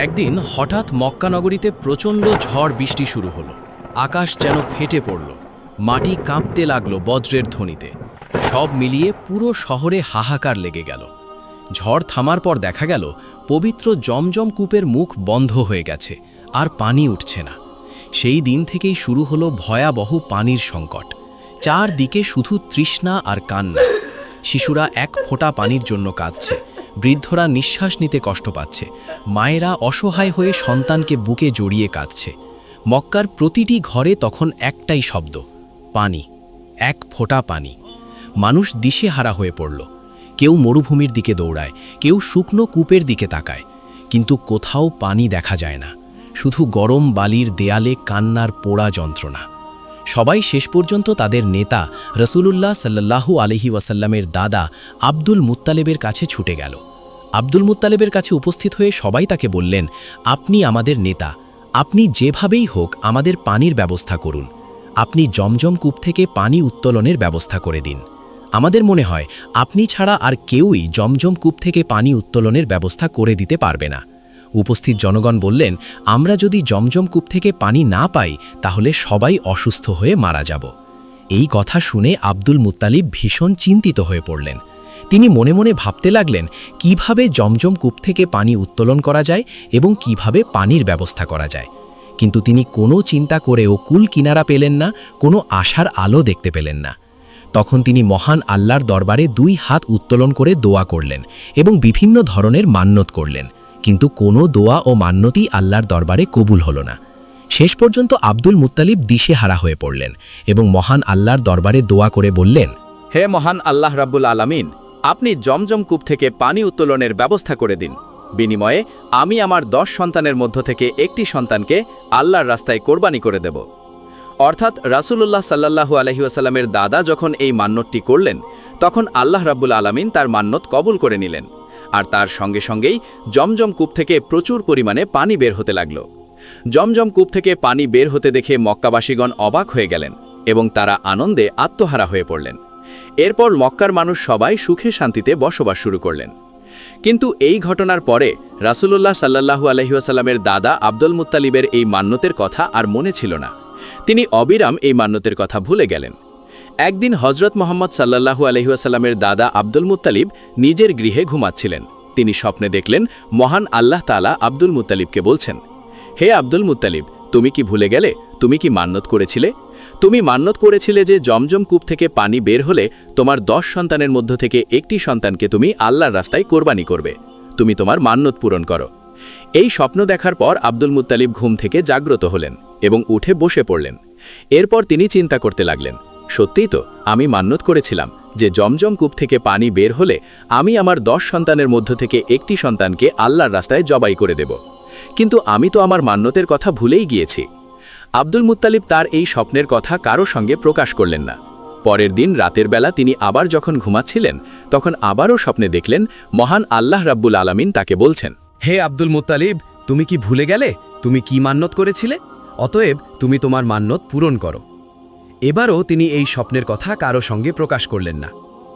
একদিন হঠাৎ মক্কানগরীতে প্রচণ্ড ঝড় বৃষ্টি শুরু হলো। আকাশ যেন ফেটে পড়ল, মাটি কাঁপতে লাগল বজ্রের ধ্বনিতে। সব মিলিয়ে পুরো শহরে হাহাকার লেগে গেল। ঝড় থামার পর দেখা গেল, পবিত্র জমজম কূপের মুখ বন্ধ হয়ে গেছে, আর পানি উঠছে না। সেই দিন থেকেই শুরু হলো ভয়াবহ পানির সংকট। চারদিকে শুধু তৃষ্ণা আর কান্না। শিশুরা এক ফোঁটা পানির জন্য কাঁদছে। বৃদ্ধরা নিঃশ্বাস নিতে কষ্ট পাচ্ছে। মায়েরা অসহায় হয়ে সন্তানকে বুকে জড়িয়ে কাঁদছে। মক্কার প্রতিটি ঘরে তখন একটাই শব্দ, পানি, এক ফোঁটা পানি। মানুষ দিশেহারা হয়ে পড়ল। কেউ মরুভূমির দিকে দৌড়ায়, কেউ শুকনো কূপের দিকে তাকায়। কিন্তু কোথাও পানি দেখা যায় না। শুধু গরম বালির দেয়ালে কান্নার পোড়া যন্ত্রণা। সবাই শেষ পর্যন্ত তাদের নেতা রসুলুল্লাহ সাল্লাহু আলহি ওয়াসাল্লামের দাদা আব্দুল মুত্তালেবের কাছে ছুটে গেল। আব্দুল মুত্তালেবের কাছে উপস্থিত হয়ে সবাই তাকে বললেন, আপনি আমাদের নেতা। আপনি যেভাবেই হোক আমাদের পানির ব্যবস্থা করুন। আপনি জমজম কূপ থেকে পানি উত্তোলনের ব্যবস্থা করে দিন। আমাদের মনে হয় আপনি ছাড়া আর কেউই জমজম কূপ থেকে পানি উত্তোলনের ব্যবস্থা করে দিতে পারবে না। উপস্থিত জনগণ বললেন, আমরা যদি জমজম কূপ থেকে পানি না পাই, তাহলে সবাই অসুস্থ হয়ে মারা যাব। এই কথা শুনে আব্দুল মুত্তালিব ভীষণ চিন্তিত হয়ে পড়লেন। তিনি মনে মনে ভাবতে লাগলেন, কীভাবে জমজম কূপ থেকে পানি উত্তোলন করা যায় এবং কীভাবে পানির ব্যবস্থা করা যায়? কিন্তু তিনি কোনো চিন্তা করেও কুল কিনারা পেলেন না, কোনো আশার আলো দেখতে পেলেন না। তখন তিনি মহান আল্লাহর দরবারে দুই হাত উত্তোলন করে দোয়া করলেন এবং বিভিন্ন ধরনের মান্যত করলেন। কিন্তু কোনো দোয়া ও মান্যতই আল্লাহর দরবারে কবুল হল না। শেষ পর্যন্ত আব্দুল মুত্তালিব দিশেহারা হয়ে পড়লেন এবং মহান আল্লাহর দরবারে দোয়া করে বললেন, হে মহান আল্লাহ রাব্বুল আলামিন, আপনি জমজম কূপ থেকে পানি উত্তোলনের ব্যবস্থা করে দিন। বিনিময়ে আমি আমার দশ সন্তানের মধ্য থেকে একটি সন্তানকে আল্লাহর রাস্তায় কোরবানি করে দেব। অর্থাৎ রাসূলুল্লাহ সাল্লাল্লাহু আলহিউসাল্লামের দাদা যখন এই মান্যতটি করলেন, তখন আল্লাহ রাব্বুল আলামিন তার মান্যত কবুল করে নিলেন। আর তার সঙ্গে সঙ্গেই জমজম কূপ থেকে প্রচুর পরিমাণে পানি বের হতে লাগল। জমজম কূপ থেকে পানি বের হতে দেখে মক্কাবাসীগণ অবাক হয়ে গেলেন এবং তারা আনন্দে আত্মহারা হয়ে পড়লেন। এরপর মক্কার মানুষ সবাই সুখে শান্তিতে বসবাস শুরু করলেন। কিন্তু এই ঘটনার পরে রাসূলুল্লাহ সাল্লাহু আলহিউসাল্লামের দাদা আব্দুল মুত্তালিবের এই মান্যতের কথা আর মনে ছিল না। তিনি অবিরাম এই মান্যতের কথা ভুলে গেলেন। একদিন হজরত মোহাম্মদ সাল্লাহু আলহিউসাল্লামের দাদা আব্দুল মুতালিব নিজের গৃহে ঘুমাচ্ছিলেন। তিনি স্বপ্নে দেখলেন মহান আল্লাহ তালা আব্দুল মুতালিবকে বলছেন, হে আব্দুল মুতালিব তুমি কি ভুলে গেলে? তুমি কি মান্যত করেছিলে? তুমি মান্যত করেছিলে যে জমজম কূপ থেকে পানি বের হলে তোমার দশ সন্তানের মধ্য থেকে একটি সন্তানকে তুমি আল্লাহর রাস্তায় কোরবানি করবে। তুমি তোমার মান্যত পূরণ করো। এই স্বপ্ন দেখার পর আব্দুল মুত্তালিব ঘুম থেকে জাগ্রত হলেন এবং উঠে বসে পড়লেন। এরপর তিনি চিন্তা করতে লাগলেন সত্যিই তো, আমি মান্যত করেছিলাম যে জমজম কূপ থেকে পানি বের হলে আমি আমার দশ সন্তানের মধ্য থেকে একটি সন্তানকে আল্লাহর রাস্তায় জবাই করে দেব। কিন্তু আমি তো আমার মান্যতের কথা ভুলেই গিয়েছি। আব্দুল মুত্তালিব তার এই স্বপ্নের কথা কারও সঙ্গে প্রকাশ করলেন না। পরের দিন রাতের বেলা তিনি আবার যখন ঘুমাচ্ছিলেন, তখন আবারও স্বপ্নে দেখলেন মহান আল্লাহ রাব্বুল আলামিন তাকে বলছেন, হে আব্দুল মুতালিব তুমি কি ভুলে গেলে? তুমি কি মান্যত করেছিলে? অতএব তুমি তোমার মান্যত পূরণ করো। এবারও তিনি এই স্বপ্নের কথা কারও সঙ্গে প্রকাশ করলেন না।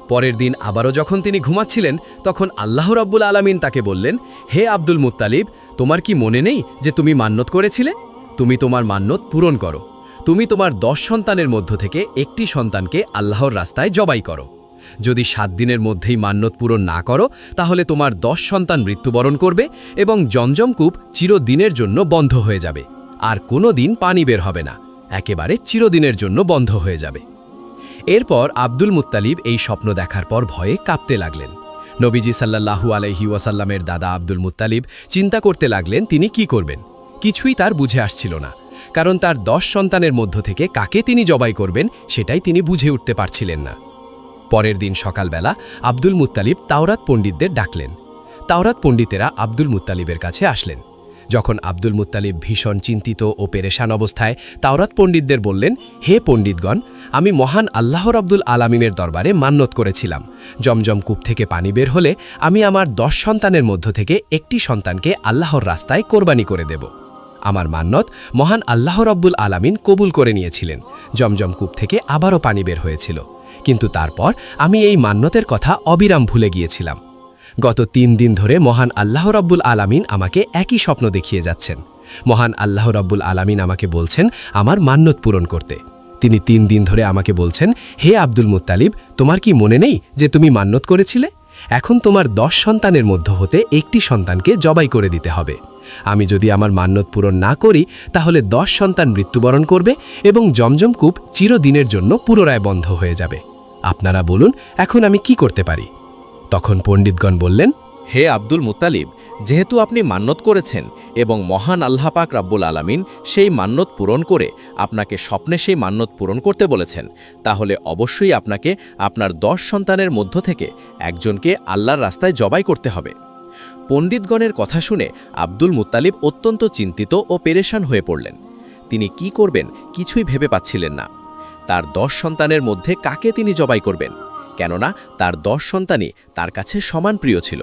পরের দিন আবারও যখন তিনি ঘুমাচ্ছিলেন, তখন আল্লাহ রাব্বুল আলামিন তাকে বললেন, হে আব্দুল মুত্তালিব, তোমার কি মনে নেই যে তুমি মান্যত করেছিলে? তুমি তোমার মান্যত পূরণ করো। তুমি তোমার দশ সন্তানের মধ্য থেকে একটি সন্তানকে আল্লাহর রাস্তায় জবাই করো। যদি সাত দিনের মধ্যেই মান্যত পূরণ না করো, তাহলে তোমার দশ সন্তান মৃত্যুবরণ করবে এবং জমজমকূপ চিরদিনের জন্য বন্ধ হয়ে যাবে। আর কোনো দিন পানি বের হবে না। একেবারে চিরদিনের জন্য বন্ধ হয়ে যাবে। এরপর আব্দুল মুত্তালিব এই স্বপ্ন দেখার পর ভয়ে কাঁপতে লাগলেন। নবীজি সাল্লাহু আলহি ওয়াসাল্লামের দাদা আব্দুল মুত্তালিব চিন্তা করতে লাগলেন তিনি কি করবেন। কিছুই তার বুঝে আসছিল না, কারণ তার দশ সন্তানের মধ্য থেকে কাকে তিনি জবাই করবেন সেটাই তিনি বুঝে উঠতে পারছিলেন না। পরের দিন সকালবেলা আব্দুল মুত্তালিব তাওরাত পণ্ডিতদের ডাকলেন। তাওরাত পণ্ডিতেরা আব্দুল মুত্তালিবের কাছে আসলেন। যখন আব্দুল মুত্তালিব ভীষণ চিন্তিত ও পেরেশান অবস্থায়, তাওরাত পণ্ডিতদের বললেন, হে পণ্ডিতগণ, আমি মহান আল্লাহর আব্দুল আলামিনের দরবারে মান্যত করেছিলাম। জমজম কূপ থেকে পানি বের হলে আমি আমার দশ সন্তানের মধ্য থেকে একটি সন্তানকে আল্লাহর রাস্তায় কোরবানি করে দেব। আমার মান্যত মহান আল্লাহ রব্বুল আলামিন কবুল করে নিয়েছিলেন। জমজম কূপ থেকে আবারও পানি বের হয়েছিল। কিন্তু তারপর আমি এই মান্যতের কথা অবিরাম ভুলে গিয়েছিলাম। গত তিন দিন ধরে মহান আল্লাহ রাব্বুল আলামিন আমাকে একই স্বপ্ন দেখিয়ে যাচ্ছেন। মহান আল্লাহ রাব্বুল আলামিন আমাকে বলছেন, আমার মান্যত পূরণ করতে। তিনি তিন দিন ধরে আমাকে বলছেন, হে আব্দুল মুতালিব তোমার কি মনে নেই যে তুমি মান্যত করেছিলে? এখন তোমার দশ সন্তানের মধ্য হতে একটি সন্তানকে জবাই করে দিতে হবে। আমি যদি আমার মান্যত পূরণ না করি, তাহলে দশ সন্তান মৃত্যুবরণ করবে এবং জমজমকূপ চিরদিনের জন্য পুনরায় বন্ধ হয়ে যাবে। আপনারা বলুন, এখন আমি কি করতে পারি? তখন পণ্ডিতগণ বললেন, হে আব্দুল মুতালিব যেহেতু আপনি মান্যত করেছেন এবং মহান আল্লাহ পাক রাব্বুল আলামিন সেই মান্যত পূরণ করে আপনাকে স্বপ্নে সেই মান্যত পূরণ করতে বলেছেন, তাহলে অবশ্যই আপনাকে আপনার দশ সন্তানের মধ্য থেকে একজনকে আল্লাহর রাস্তায় জবাই করতে হবে। পণ্ডিতগণের কথা শুনে আব্দুল মুত্তালিব অত্যন্ত চিন্তিত ও পেরেশান হয়ে পড়লেন। তিনি কি করবেন কিছুই ভেবে পাচ্ছিলেন না। তার দশ সন্তানের মধ্যে কাকে তিনি জবাই করবেন? কেননা তার দশ সন্তানই তার কাছে সমান প্রিয় ছিল।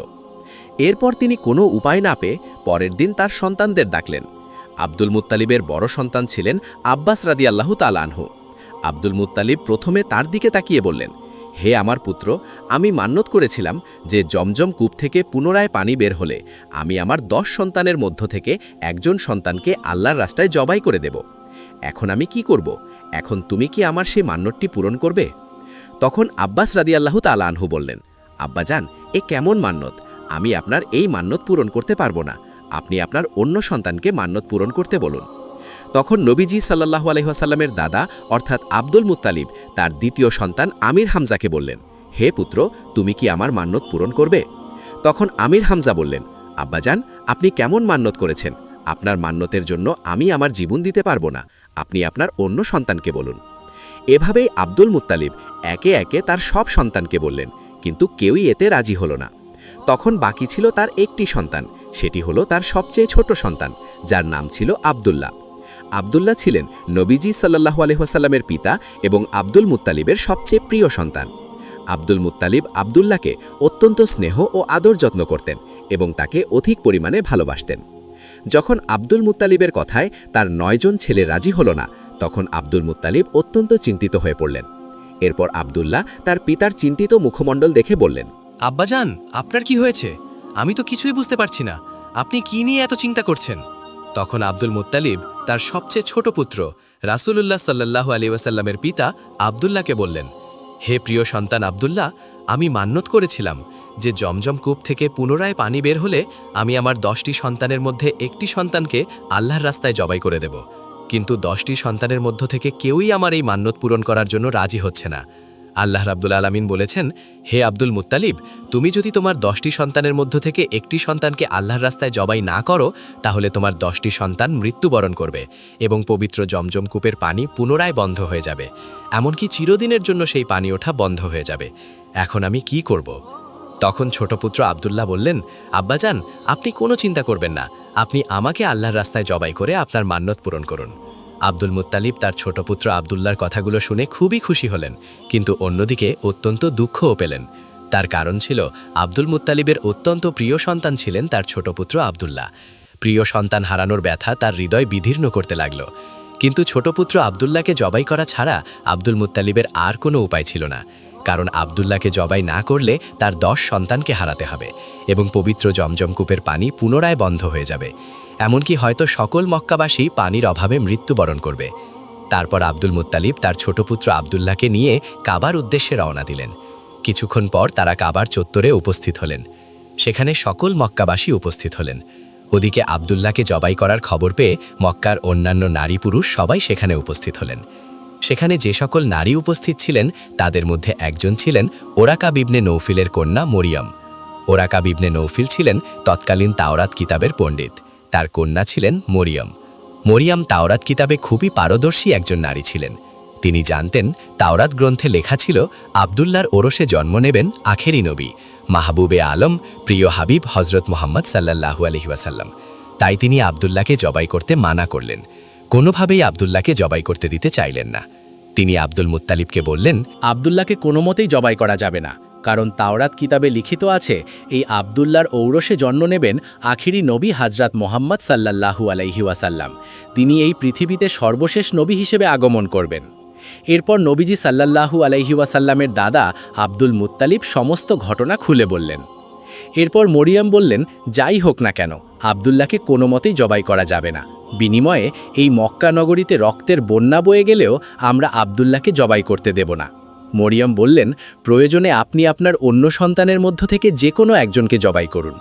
এরপর তিনি কোনো উপায় না পেয়ে পরের দিন তার সন্তানদের ডাকলেন। আব্দুল মুত্তালিবের বড় সন্তান ছিলেন আব্বাস রাদি আল্লাহু তালানহু আব্দুল মুত্তালিব প্রথমে তার দিকে তাকিয়ে বললেন, হে আমার পুত্র, আমি মান্যত করেছিলাম যে জমজম কূপ থেকে পুনরায় পানি বের হলে আমি আমার দশ সন্তানের মধ্য থেকে একজন সন্তানকে আল্লাহর রাস্তায় জবাই করে দেব। এখন আমি কি করব? এখন তুমি কি আমার সেই মান্যতটি পূরণ করবে? তখন আব্বাস রাদি আল্লাহ তালানহু বললেন আব্বাজান এ কেমন মান্যত? আমি আপনার এই মান্যত পূরণ করতে পারব না। আপনি আপনার অন্য সন্তানকে মান্যত পূরণ করতে বলুন। তখন নবীজি সাল্লাহু আলহিহাসাল্লামের দাদা, অর্থাৎ আব্দুল মুতালিব তার দ্বিতীয় সন্তান আমির হামজাকে বললেন, হে পুত্র, তুমি কি আমার মান্যত পূরণ করবে? তখন আমির হামজা বললেন আব্বাজান আপনি কেমন মান্যত করেছেন? আপনার মান্যতের জন্য আমি আমার জীবন দিতে পারব না। আপনি আপনার অন্য সন্তানকে বলুন। এভাবেই আব্দুল মুত্তালিব একে একে তার সব সন্তানকে বললেন, কিন্তু কেউই এতে রাজি হলো না। তখন বাকি ছিল তার একটি সন্তান, সেটি হলো তার সবচেয়ে ছোট সন্তান, যার নাম ছিল আবদুল্লাহ। আবদুল্লাহ ছিলেন নবীজি সাল্লাহু আলহিহাসাল্লামের পিতা এবং আব্দুল মুত্তালিবের সবচেয়ে প্রিয় সন্তান। আব্দুল মুত্তালিব আবদুল্লাহকে অত্যন্ত স্নেহ ও আদর যত্ন করতেন এবং তাকে অধিক পরিমাণে ভালোবাসতেন। যখন আব্দুল মুত্তালিবের কথায় তার নয়জন ছেলে রাজি হল না তখন আব্দুল মুত্তালিব অত্যন্ত চিন্তিত হয়ে পড়লেন। এরপর আবদুল্লাহ তার পিতার চিন্তিত মুখমণ্ডল দেখে বললেন, আব্বাজান, আপনার কি হয়েছে? আমি তো কিছুই বুঝতে পারছি না। আপনি কি নিয়ে এত চিন্তা করছেন? তখন আব্দুল মুতালিব তার সবচেয়ে ছোট পুত্র, রাসূলুল্লাহ সাল্লাল্লাহু আলাইহি ওয়াসাল্লামের পিতা আবদুল্লাহকে বললেন, হে প্রিয় সন্তান আবদুল্লাহ, আমি মান্যত করেছিলাম যে জমজম কূপ থেকে পুনরায় পানি বের হলে আমি আমার দশটি সন্তানের মধ্যে একটি সন্তানকে আল্লাহর রাস্তায় জবাই করে দেব। কিন্তু দশটি সন্তানের মধ্য থেকে কেউই আমার এই মান্যত পূরণ করার জন্য রাজি হচ্ছে না। আল্লাহ রাব্দুল আলামিন বলেছেন, হে আব্দুল মুত্তালিব, তুমি যদি তোমার দশটি সন্তানের মধ্য থেকে একটি সন্তানকে আল্লাহর রাস্তায় জবাই না করো, তাহলে তোমার দশটি সন্তান মৃত্যুবরণ করবে এবং পবিত্র জমজম কূপের পানি পুনরায় বন্ধ হয়ে যাবে। এমনকি চিরদিনের জন্য সেই পানি ওঠা বন্ধ হয়ে যাবে। এখন আমি কি করব? তখন ছোট পুত্র আবদুল্লাহ বললেন, আব্বাজান, আপনি কোনো চিন্তা করবেন না। আপনি আমাকে আল্লাহর রাস্তায় জবাই করে আপনার মান্যত পূরণ করুন। আব্দুল মুত্তালিব তার ছোট পুত্র আবদুল্লার কথাগুলো শুনে খুবই খুশি হলেন, কিন্তু অন্যদিকে অত্যন্ত দুঃখও পেলেন। তার কারণ ছিল, আব্দুল মুত্তালিবের অত্যন্ত প্রিয় সন্তান ছিলেন তার ছোট পুত্র আবদুল্লাহ। প্রিয় সন্তান হারানোর ব্যথা তার হৃদয় বিধীর্ণ করতে লাগল। কিন্তু ছোট পুত্র আবদুল্লাহকে জবাই করা ছাড়া আব্দুল মুত্তালিবের আর কোনো উপায় ছিল না। কারণ আবদুল্লাহকে জবাই না করলে তার দশ সন্তানকে হারাতে হবে এবং পবিত্র জমজম কূপের পানি পুনরায় বন্ধ হয়ে যাবে। এমনকি হয়তো সকল মক্কাবাসী পানির অভাবে মৃত্যুবরণ করবে। তারপর আব্দুল মুত্তালিব তার ছোট পুত্র আবদুল্লাহকে নিয়ে কাবার উদ্দেশ্যে রওনা দিলেন। কিছুক্ষণ পর তারা কাবার চত্বরে উপস্থিত হলেন। সেখানে সকল মক্কাবাসী উপস্থিত হলেন। ওদিকে আবদুল্লাহকে জবাই করার খবর পেয়ে মক্কার অন্যান্য নারী পুরুষ সবাই সেখানে উপস্থিত হলেন। সেখানে যে সকল নারী উপস্থিত ছিলেন, তাদের মধ্যে একজন ছিলেন ওরাকা বিবনে নৌফিলের কন্যা মরিয়ম। ওরাকা বিবনে নৌফিল ছিলেন তৎকালীন তাওরাত কিতাবের পণ্ডিত। তার কন্যা ছিলেন মরিয়ম। মরিয়াম তাওরাত কিতাবে খুবই পারদর্শী একজন নারী ছিলেন। তিনি জানতেন তাওরাত গ্রন্থে লেখা ছিল, আবদুল্লার ওরসে জন্ম নেবেন আখেরি নবী, মাহবুবে আলম, প্রিয় হাবিব হজরত মোহাম্মদ সাল্লাহু আলহিউসাল্লাম তাই তিনি আবদুল্লাহকে জবাই করতে মানা করলেন। কোনোভাবেই আবদুল্লাহকে জবাই করতে দিতে চাইলেন না। তিনি আব্দুল মুত্তালিবকে বললেন, আবদুল্লাহকে কোনো মতেই জবাই করা যাবে না, কারণ তাওরাত কিতাবে লিখিত আছে, এই আবদুল্লার ঔরসে জন্ম নেবেন আখিরি নবী হাজরাত মোহাম্মদ সাল্লাল্লাহু আলাইহিওয়াসাল্লাম তিনি এই পৃথিবীতে সর্বশেষ নবী হিসেবে আগমন করবেন। এরপর নবীজি সাল্লাল্লাহু আলাইহিওয়াসাল্লামের দাদা আব্দুল মুত্তালিব সমস্ত ঘটনা খুলে বললেন। এরপর মরিয়াম বললেন, যাই হোক না কেন, আবদুল্লাহকে কোনো মতেই জবাই করা যাবে না। বিনিময়ে এই মক্কা নগরীতে রক্তের বন্যা বয়ে গেলেও আমরা আবদুল্লাহকে জবাই করতে দেব না। মরিয়ম বললেন, প্রয়োজনে আপনি আপনার অন্য সন্তানের মধ্য থেকে যে কোনো একজনকে জবাই করুন।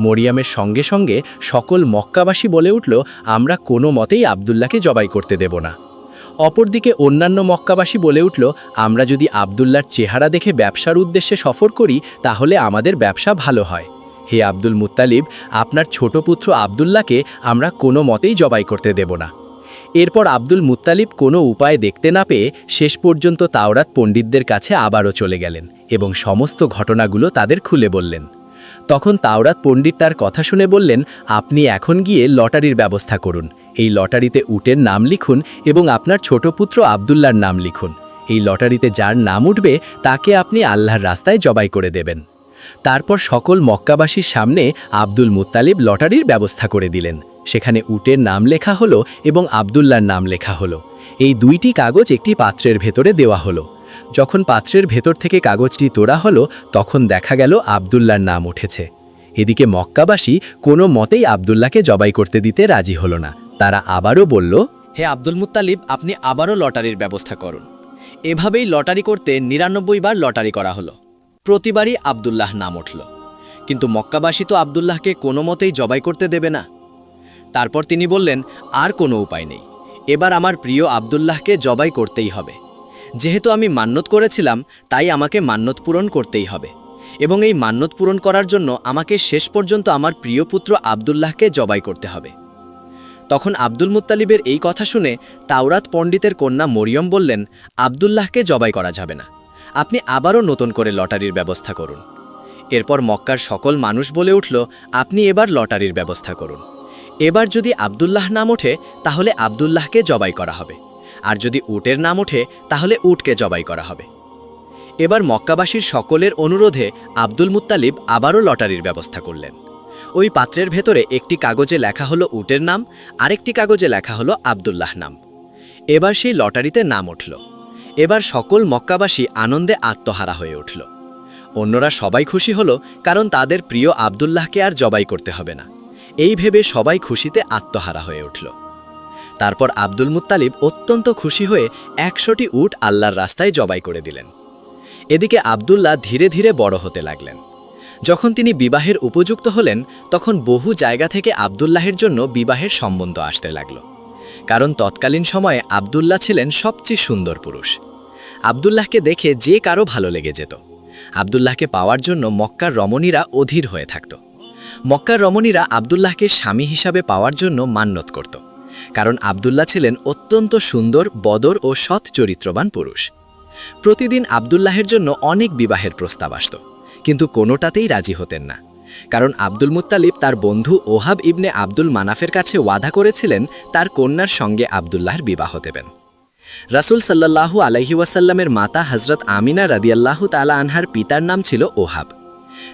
মরিয়ামের সঙ্গে সঙ্গে সকল মক্কাবাসী বলে উঠল, আমরা কোনো মতেই আবদুল্লাহকে জবাই করতে দেব না। অপরদিকে অন্যান্য মক্কাবাসী বলে উঠল, আমরা যদি আবদুল্লার চেহারা দেখে ব্যবসার উদ্দেশ্যে সফর করি, তাহলে আমাদের ব্যবসা ভালো হয়। হে আব্দুল মুত্তালিব, আপনার ছোট পুত্র আবদুল্লাহকে আমরা কোনো মতেই জবাই করতে দেব না। এরপর আব্দুল মুত্তালিব কোনো উপায় দেখতে না পেয়ে শেষ পর্যন্ত তাওরাত পণ্ডিতদের কাছে আবারও চলে গেলেন এবং সমস্ত ঘটনাগুলো তাদের খুলে বললেন। তখন তাওরাত পণ্ডিত তার কথা শুনে বললেন, আপনি এখন গিয়ে লটারির ব্যবস্থা করুন। এই লটারিতে উটের নাম লিখুন এবং আপনার ছোট পুত্র আবদুল্লার নাম লিখুন। এই লটারিতে যার নাম উঠবে, তাকে আপনি আল্লাহর রাস্তায় জবাই করে দেবেন। তারপর সকল মক্কাবাসীর সামনে আব্দুল মুত্তালিব লটারির ব্যবস্থা করে দিলেন। সেখানে উটের নাম লেখা হলো এবং আবদুল্লার নাম লেখা হলো। এই দুইটি কাগজ একটি পাত্রের ভেতরে দেওয়া হলো। যখন পাত্রের ভেতর থেকে কাগজটি তোলা হলো, তখন দেখা গেল আবদুল্লার নাম উঠেছে। এদিকে মক্কাবাসী কোনো মতেই আবদুল্লাহকে জবাই করতে দিতে রাজি হলো না। তারা আবারও বলল, হে আব্দুল মুত্তালিব, আপনি আবারও লটারির ব্যবস্থা করুন। এভাবেই লটারি করতে নিরানব্বই বার লটারি করা হলো। প্রতিবারই আবদুল্লাহ নাম উঠল। কিন্তু মক্কাবাসী তো আবদুল্লাহকে কোনো মতেই জবাই করতে দেবে না। তারপর তিনি বললেন, আর কোনো উপায় নেই। এবার আমার প্রিয় আবদুল্লাহকে জবাই করতেই হবে। যেহেতু আমি মান্যত করেছিলাম, তাই আমাকে মান্যত পূরণ করতেই হবে। এবং এই মান্যত পূরণ করার জন্য আমাকে শেষ পর্যন্ত আমার প্রিয় পুত্র আবদুল্লাহকে জবাই করতে হবে। তখন আব্দুল মুত্তালিবের এই কথা শুনে তাওরাত পণ্ডিতের কন্যা মরিয়ম বললেন, আবদুল্লাহকে জবাই করা যাবে না। আপনি আবারও নতুন করে লটারির ব্যবস্থা করুন। এরপর মক্কার সকল মানুষ বলে উঠল, আপনি এবার লটারির ব্যবস্থা করুন। এবার যদি আবদুল্লাহ নাম ওঠে, তাহলে আবদুল্লাহকে জবাই করা হবে। আর যদি উটের নাম ওঠে, তাহলে উটকে জবাই করা হবে। এবার মক্কাবাসীর সকলের অনুরোধে আব্দুল মুত্তালিব আবারও লটারির ব্যবস্থা করলেন। ওই পাত্রের ভেতরে একটি কাগজে লেখা হলো উটের নাম, আরেকটি কাগজে লেখা হলো আবদুল্লাহ নাম। এবার সেই লটারিতে নাম উঠল। এবার সকল মক্কাবাসী আনন্দে আত্মহারা হয়ে উঠল। অন্যরা সবাই খুশি হলো, কারণ তাদের প্রিয় আবদুল্লাহকে আর জবাই করতে হবে না। এই ভেবে সবাই খুশিতে আত্মহারা হয়ে উঠল। তারপর আব্দুল মুত্তালিব অত্যন্ত খুশি হয়ে একশোটি উট আল্লাহর রাস্তায় জবাই করে দিলেন। এদিকে আবদুল্লাহ ধীরে ধীরে বড় হতে লাগলেন। যখন তিনি বিবাহের উপযুক্ত হলেন, তখন বহু জায়গা থেকে আবদুল্লাহের জন্য বিবাহের সম্বন্ধ আসতে লাগল। কারণ তৎকালীন সময়ে আবদুল্লাহ ছিলেন সবচেয়ে সুন্দর পুরুষ। আবদুল্লাহকে দেখে যে কারও ভালো লেগে যেত। আবদুল্লাহকে পাওয়ার জন্য মক্কার রমণীরা অধীর হয়ে থাকত। মক্কার রমণীরা আবদুল্লাহকে স্বামী হিসাবে পাওয়ার জন্য মান্যত করত, কারণ আবদুল্লাহ ছিলেন অত্যন্ত সুন্দর, বদর ও সৎ চরিত্রবান পুরুষ। প্রতিদিন আবদুল্লাহের জন্য অনেক বিবাহের প্রস্তাব আসত, কিন্তু কোনোটাতেই রাজি হতেন না, কারণ আব্দুল মুত্তালিব তার বন্ধু ওহাব ইবনে আব্দুল মানাফের কাছে ওয়াদা করেছিলেন তার কন্যার সঙ্গে আবদুল্লাহর বিবাহ দেবেন। রাসুল সাল্লাল্লাহু আলাইহি ওয়াসাল্লামের মাতা হজরত আমিনা রাদিয়াল্লাহু তালা আনহার পিতার নাম ছিল ওহাব।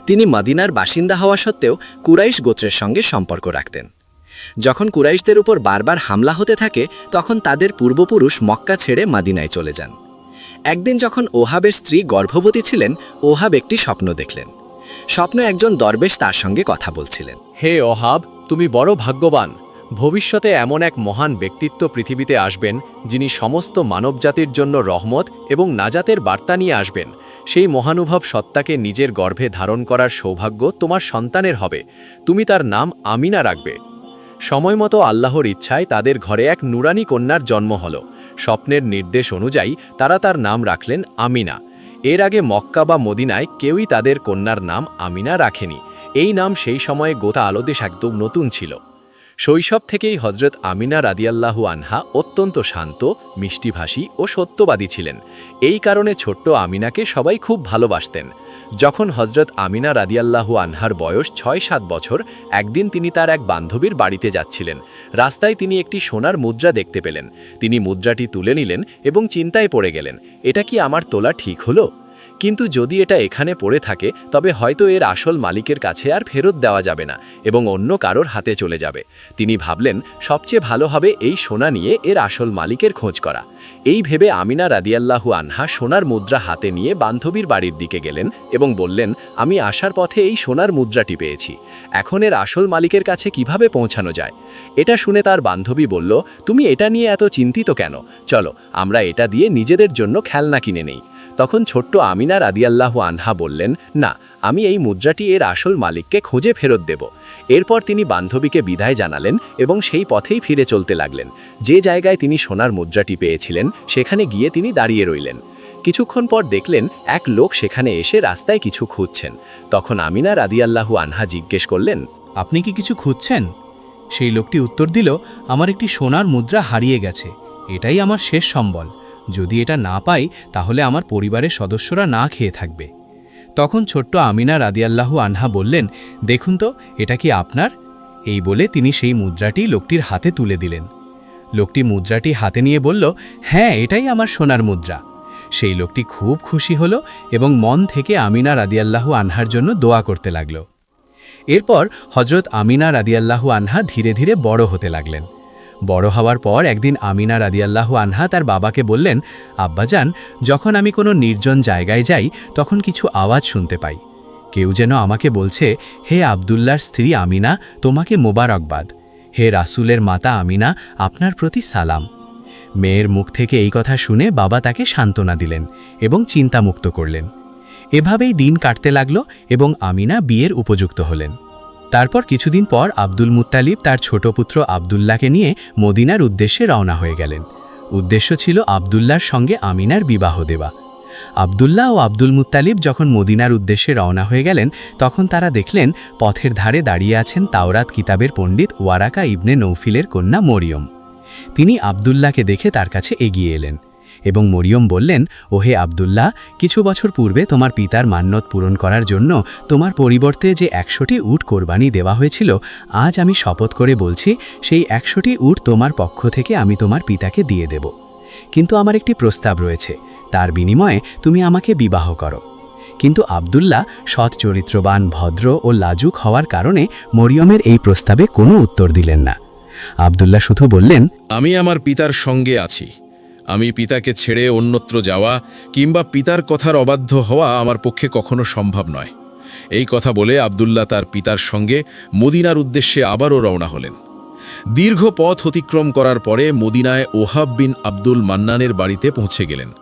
তিনি মদিনার বাসিন্দা হওয়া সত্ত্বেও কুরাইশ গোত্রের সঙ্গে সম্পর্ক রাখতেন। যখন কুরাইশদের উপর বারবার হামলা হতে থাকে, তখন তাদের পূর্বপুরুষ মক্কা ছেড়ে মাদিনায় চলে যান। একদিন যখন ওহাবের স্ত্রী গর্ভবতী ছিলেন, ওহাব একটি স্বপ্ন দেখলেন। স্বপ্নে একজন দরবেশ তার সঙ্গে কথা বলছিলেন। হে ওহাব, তুমি বড় ভাগ্যবান। ভবিষ্যতে এমন এক মহান ব্যক্তিত্ব পৃথিবীতে আসবেন, যিনি সমস্ত মানবজাতির জন্য রহমত এবং নাজাতের বার্তা নিয়ে আসবেন। সেই মহানুভব সত্তাকে নিজের গর্ভে ধারণ করার সৌভাগ্য তোমার সন্তানের হবে। তুমি তার নাম আমিনা রাখবে। সময়মতো আল্লাহর ইচ্ছায় তাদের ঘরে এক নুরানি কন্যার জন্ম হল। স্বপ্নের নির্দেশ অনুযায়ী তারা তার নাম রাখলেন আমিনা। এর আগে মক্কা বা মদিনায় কেউই তাদের কন্যার নাম আমিনা রাখেনি। এই নাম সেই সময়ে গোতা আলোদেশ একদম নতুন ছিল। শৈশব থেকেই হজরত আমিনা রাদিয়াল্লাহু আনহা অত্যন্ত শান্ত, মিষ্টিভাষী ও সত্যবাদী ছিলেন। এই কারণে ছোট্ট আমিনাকে সবাই খুব ভালোবাসতেন। যখন হজরত আমিনা রাদিয়াল্লাহু আনহার বয়স ছয় সাত বছর, একদিন তিনি তার এক বান্ধবীর বাড়িতে যাচ্ছিলেন। রাস্তায় তিনি একটি সোনার মুদ্রা দেখতে পেলেন। তিনি মুদ্রাটি তুলে নিলেন এবং চিন্তায় পড়ে গেলেন, এটা কি আমার তোলা ঠিক হলো? কিন্তু যদি এটা এখানে পড়ে থাকে, তবে হয়তো এর আসল মালিকের কাছে আর ফেরত দেওয়া যাবে না এবং অন্য কারোর হাতে চলে যাবে। তিনি ভাবলেন, সবচেয়ে ভালো হবে এই সোনা নিয়ে এর আসল মালিকের খোঁজ করা। এই ভেবে আমিনা রাদিয়াল্লাহু আনহা সোনার মুদ্রা হাতে নিয়ে বান্ধবীর বাড়ির দিকে গেলেন এবং বললেন, আমি আসার পথে এই সোনার মুদ্রাটি পেয়েছি। এখন এর আসল মালিকের কাছে কীভাবে পৌঁছানো যায়? এটা শুনে তার বান্ধবী বলল, তুমি এটা নিয়ে এত চিন্তিত কেন? চলো, আমরা এটা দিয়ে নিজেদের জন্য খেলনা কিনে নেই। তখন ছোট্ট আমিনা রাদিয়াল্লাহু আনহা বললেন, না, আমি এই মুদ্রাটি এর আসল মালিককে খুঁজে ফেরত দেব। এরপর তিনি বান্ধবীকে বিদায় জানালেন এবং সেই পথেই ফিরে চলতে লাগলেন। যে জায়গায় তিনি সোনার মুদ্রাটি পেয়েছিলেন, সেখানে গিয়ে তিনি দাঁড়িয়ে রইলেন। কিছুক্ষণ পর দেখলেন, এক লোক সেখানে এসে রাস্তায় কিছু খুঁজছেন। তখন আমিনা রাদিয়াল্লাহু আনহা জিজ্ঞেস করলেন, আপনি কি কিছু খুঁজছেন? সেই লোকটি উত্তর দিল, আমার একটি সোনার মুদ্রা হারিয়ে গেছে। এটাই আমার শেষ সম্বল। যদি এটা না পাই, তাহলে আমার পরিবারের সদস্যরা না খেয়ে থাকবে। তখন ছোট্ট আমিনা রাদিয়াল্লাহু আনহা বললেন, দেখুন তো, এটা কি আপনার? এই বলে তিনি সেই মুদ্রাটি লোকটির হাতে তুলে দিলেন। লোকটি মুদ্রাটি হাতে নিয়ে বলল হ্যাঁ এটাই আমার সোনার মুদ্রা। সেই লোকটি খুব খুশি হল এবং মন থেকে আমিনা রাদিয়াল্লাহু আনহার জন্য দোয়া করতে লাগল। এরপর হজরত আমিনা রাদিয়াল্লাহু আনহা ধীরে ধীরে বড় হতে লাগলেন। বড় হওয়ার পর একদিন আমিনা রাদিয়াল্লাহু আনহা তার বাবাকে বললেন, আব্বাজান, যখন আমি কোনো নির্জন জায়গায় যাই, তখন কিছু আওয়াজ শুনতে পাই। কেউ যেন আমাকে বলছে, হে আবদুল্লার স্ত্রী আমিনা, তোমাকে মোবারকবাদ। হে রাসুলের মাতা আমিনা, আপনার প্রতি সালাম। মেয়ের মুখ থেকে এই কথা শুনে বাবা তাকে সান্ত্বনা দিলেন এবং চিন্তামুক্ত করলেন। এভাবেই দিন কাটতে লাগল এবং আমিনা বিয়ের উপযুক্ত হলেন। তারপর কিছুদিন পর আব্দুল মুত্তালিব তার ছোট পুত্র আবদুল্লাহকে নিয়ে মদিনার উদ্দেশ্যে রওনা হয়ে গেলেন। উদ্দেশ্য ছিল আবদুল্লার সঙ্গে আমিনার বিবাহ দেওয়া। আবদুল্লাহ ও আব্দুল মুত্তালিব যখন মদিনার উদ্দেশ্যে রওনা হয়ে গেলেন, তখন তারা দেখলেন পথের ধারে দাঁড়িয়ে আছেন তাওরাত কিতাবের পণ্ডিত ওয়ারাকা ইবনে নৌফিলের কন্যা মরিয়ম। তিনি আবদুল্লাহকে দেখে তার কাছে এগিয়ে এলেন। এবং মরিয়ম বললেন, ওহে আবদুল্লাহ, কিছু বছর পূর্বে তোমার পিতার মান্যত পূরণ করার জন্য তোমার পরিবর্তে যে একশোটি উট কোরবানি দেওয়া হয়েছিল, আজ আমি শপথ করে বলছি, সেই একশোটি উট তোমার পক্ষ থেকে আমি তোমার পিতাকে দিয়ে দেব। কিন্তু আমার একটি প্রস্তাব রয়েছে, তার বিনিময়ে তুমি আমাকে বিবাহ করো। কিন্তু আবদুল্লাহ সৎ, চরিত্রবান, ভদ্র ও লাজুক হওয়ার কারণে মরিয়মের এই প্রস্তাবে কোনো উত্তর দিলেন না। আবদুল্লাহ শুধু বললেন, আমি আমার পিতার সঙ্গে আছি। আমি পিতাকে ছেড়ে অন্যত্র যাওয়া কিংবা পিতার কথার অবাধ্য হওয়া আমার পক্ষে কখনো সম্ভব নয়। এই কথা বলে আবদুল্লাহ তার পিতার সঙ্গে মদিনার উদ্দেশ্যে আবারও রওনা হলেন। দীর্ঘ পথ অতিক্রম করার পরে মদিনায় ওহাব বিন আব্দুল মান্নানের বাড়িতে পৌঁছে গেলেন।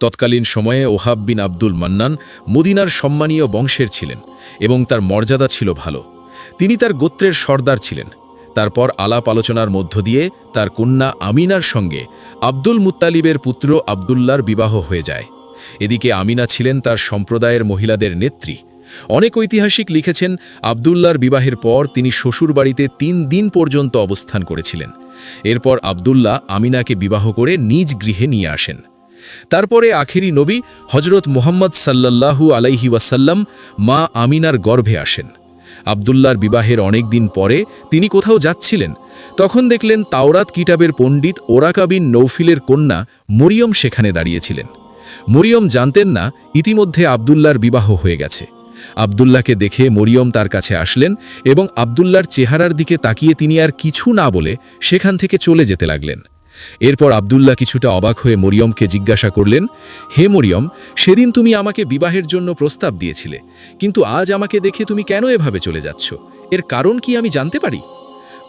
তৎকালীন সময়ে ওহাব বিন আব্দুল মান্নান মদিনার সম্মানীয় বংশের ছিলেন এবং তার মর্যাদা ছিল ভালো। তিনি তার গোত্রের সর্দার ছিলেন। তারপর আলাপ আলোচনার মধ্য দিয়ে তার কন্যা আমিনার সঙ্গে আব্দুল মুত্তালিবের পুত্র আবদুল্লার বিবাহ হয়ে যায়। এদিকে আমিনা ছিলেন তার সম্প্রদায়ের মহিলাদের নেত্রী। অনেক ঐতিহাসিক লিখেছেন, আবদুল্লার বিবাহের পর তিনি শ্বশুরবাড়িতে তিন দিন পর্যন্ত অবস্থান করেছিলেন। এরপর আবদুল্লাহ আমিনাকে বিবাহ করে নিজ গৃহে নিয়ে আসেন। তারপরে আখেরি নবী হজরত মোহাম্মদ সাল্লাল্লাহু আলাইহি ওয়াসাল্লাম মা আমিনার গর্ভে আসেন। আবদুল্লার বিবাহের অনেক দিন পরে তিনি কোথাও যাচ্ছিলেন। তখন দেখলেন তাওরাত কিতাবের পণ্ডিত ওরাকাবিন নৌফিলের কন্যা মরিয়ম সেখানে দাঁড়িয়েছিলেন। মরিয়ম জানতেন না, ইতিমধ্যে আবদুল্লার বিবাহ হয়ে গেছে। আবদুল্লাহকে দেখে মরিয়ম তার কাছে আসলেন এবং আবদুল্লার চেহারার দিকে তাকিয়ে তিনি আর কিছু না বলে সেখান থেকে চলে যেতে লাগলেন। এরপর আবদুল্লাহ কিছুটা অবাক হয়ে মরিয়মকে জিজ্ঞাসা করলেন, হে মরিয়ম, সেদিন তুমি আমাকে বিবাহের জন্য প্রস্তাব দিয়েছিলে, কিন্তু আজ আমাকে দেখে তুমি কেন এভাবে চলে যাচ্ছ? এর কারণ কি আমি জানতে পারি?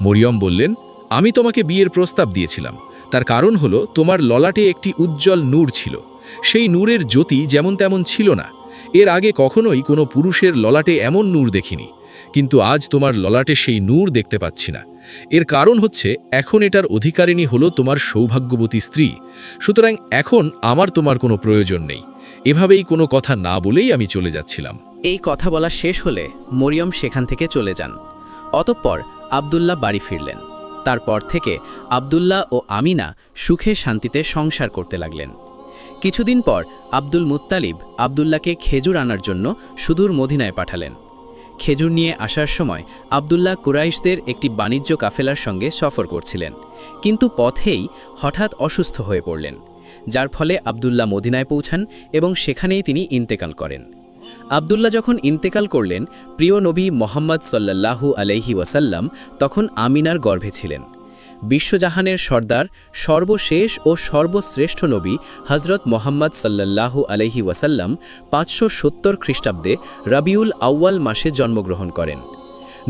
মরিয়ম বললেন, আমি তোমাকে বিয়ের প্রস্তাব দিয়েছিলাম। তার কারণ হলো, তোমার ললাটে একটি উজ্জ্বল নূর ছিল। সেই নূরের জ্যোতি যেমন তেমন ছিল না। এর আগে কখনোই কোনো পুরুষের ললাটে এমন নূর দেখিনি। কিন্তু আজ তোমার ললাটে সেই নূর দেখতে পাচ্ছি না। এর কারণ হচ্ছে, এখন এটার অধিকারিণী হলো তোমার সৌভাগ্যবতী স্ত্রী। সুতরাং এখন আমার তোমার কোনো প্রয়োজন নেই। এভাবেই কোনো কথা না বলেই আমি চলে যাচ্ছিলাম। এই কথা বলা শেষ হলে মরিয়ম সেখান থেকে চলে যান। অতঃপর আবদুল্লাহ বাড়ি ফিরলেন। তারপর থেকে আবদুল্লাহ ও আমিনা সুখে শান্তিতে সংসার করতে লাগলেন। কিছুদিন পর আব্দুল মুত্তালিব আবদুল্লাহকে খেজুর আনার জন্য সুদূর মদিনায় পাঠালেন। খেজুর নিয়ে আসার সময় আবদুল্লাহ কুরাইশদের একটি বাণিজ্য কাফেলার সঙ্গে সফর করছিলেন। কিন্তু পথেই হঠাৎ অসুস্থ হয়ে পড়লেন, যার ফলে আবদুল্লাহ মদিনায় পৌঁছান এবং সেখানেই তিনি ইন্তেকাল করেন। আবদুল্লাহ যখন ইন্তেকাল করলেন, প্রিয় নবী মোহাম্মদ সাল্লাহু আলহি ওয়াসাল্লাম তখন আমিনার গর্ভে ছিলেন। বিশ্বজাহানের সর্দার, সর্বশেষ ও সর্বশ্রেষ্ঠ নবী হজরত মোহাম্মদ সাল্লাল্লাহু আলাইহি ওয়াসাল্লাম পাঁচশো সত্তর খ্রিস্টাব্দে রাবিউল আউয়াল মাসে জন্মগ্রহণ করেন।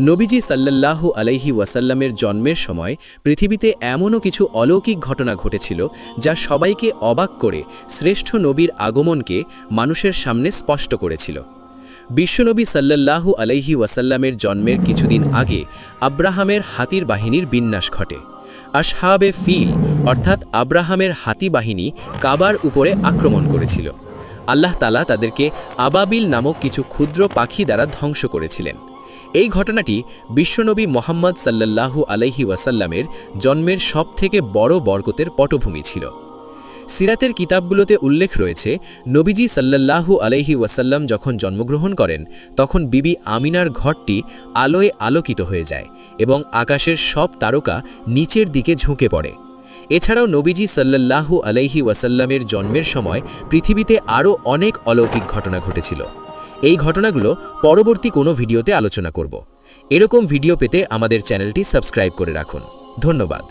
নবীজি সাল্লাল্লাহু আলাইহি ওয়াসাল্লামের জন্মের সময় পৃথিবীতে এমনও কিছু অলৌকিক ঘটনা ঘটেছিল যা সবাইকে অবাক করে শ্রেষ্ঠ নবীর আগমনকে মানুষের সামনে স্পষ্ট করেছিল। বিশ্বনবী সাল্লাল্লাহু আলাইহি ওয়াসাল্লামের জন্মের কিছুদিন আগে আব্রাহামের হাতির বাহিনীর বিন্যাস ঘটে। আসহাবে ফিল, অর্থাৎ আব্রাহামের হাতি বাহিনী কাবার উপরে আক্রমণ করেছিল। আল্লাহ তালা তাদেরকে আবাবিল নামক কিছু ক্ষুদ্র পাখি দ্বারা ধ্বংস করেছিলেন। এই ঘটনাটি বিশ্বনবী মোহাম্মদ সাল্লাল্লাহু আলহি ওয়াসাল্লামের জন্মের সবথেকে বড় বরকতের পটভূমি ছিল। সিরাতের কিতাবগুলোতে উল্লেখ রয়েছে, নবীজি সাল্লাল্লাহু আলাইহি ওয়াসাল্লাম যখন জন্মগ্রহণ করেন, তখন বিবি আমিনার ঘরটি আলোয় আলোকিত হয়ে যায় এবং আকাশের সব তারকা নিচের দিকে ঝুঁকে পড়ে। এছাড়াও নবীজি সাল্লাল্লাহু আলাইহি ওয়াসাল্লামের জন্মের সময় পৃথিবীতে আরও অনেক অলৌকিক ঘটনা ঘটেছিল। এই ঘটনাগুলো পরবর্তী কোনো ভিডিওতে আলোচনা করব। এরকম ভিডিও পেতে আমাদের চ্যানেলটি সাবস্ক্রাইব করে রাখুন। ধন্যবাদ।